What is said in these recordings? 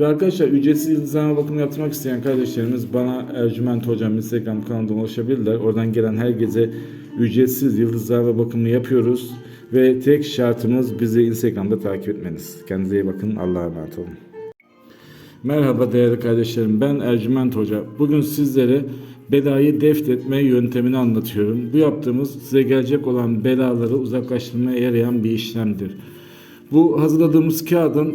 Ve arkadaşlar ücretsiz yıldızlama bakımı yaptırmak isteyen kardeşlerimiz bana Ercüment Hocam Instagram kanalından ulaşabilirler. Oradan gelen herkese ücretsiz yıldızlama bakımı yapıyoruz. Ve tek şartımız bizi Instagram'da takip etmeniz. Kendinize iyi bakın. Allah'a emanet olun. Merhaba değerli kardeşlerim. Ben Ercüment Hoca. Bugün sizlere belayı defnetme yöntemini anlatıyorum. Bu yaptığımız size gelecek olan belaları uzaklaştırmaya yarayan bir işlemdir. Bu hazırladığımız kağıdın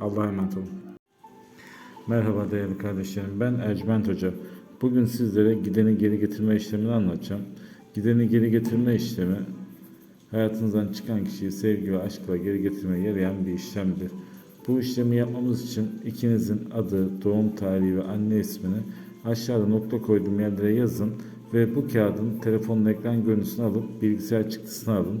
Allah'a emanet olun. Merhaba değerli kardeşlerim ben Ercüment Hoca. Bugün sizlere gideni geri getirme işlemini anlatacağım. Gideni geri getirme işlemi hayatınızdan çıkan kişiyi sevgi ve aşkla geri getirmeye yarayan bir işlemdir. Bu işlemi yapmamız için ikinizin adı, doğum tarihi ve anne ismini aşağıda nokta koyduğum yerlere yazın ve bu kağıdın telefonun ekran görüntüsünü alıp bilgisayar çıktısını alın.